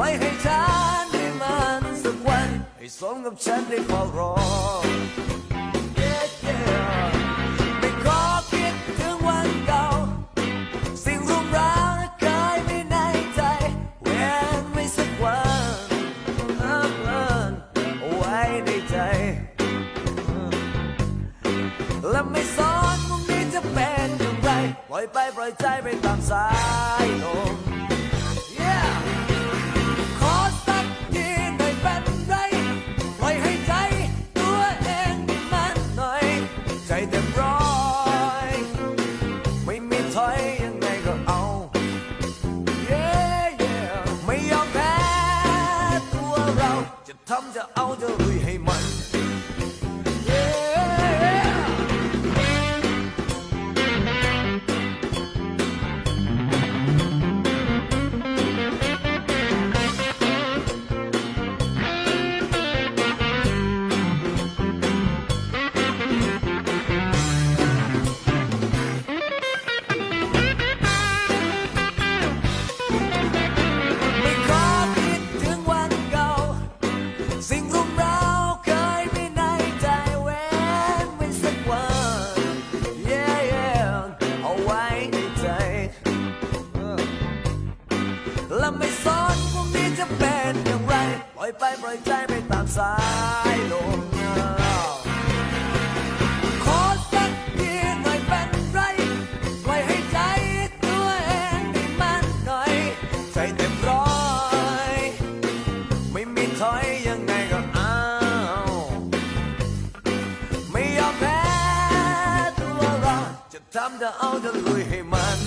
ปล่อยให้ฉันได้มันสักวัน ให้สมกับฉันได้เฝ้ารอ Yeah, yeah ไม่ขอคิดถึงวันเก่า สิ่งรุมร้าวเคยไมีในใจเว้นไว้สักวันเอาไว้ในใจ และไม่สอนพรุ่งนี้จะเป็นอย่างไร ปล่อยไปปล่อยใจไปตามสายลำจะ ไปปล่อยใจไปตามสายลมขอสักทีหน่อยเป็นไรปล่อยให้ใจตัวเองได้มันหน่อย ใจเต็มร้อย ไม่มีถอยยังไงก็เอาไม่ยอมแพ้ตัวเราจะทำจะเอาจะลุยให้มัน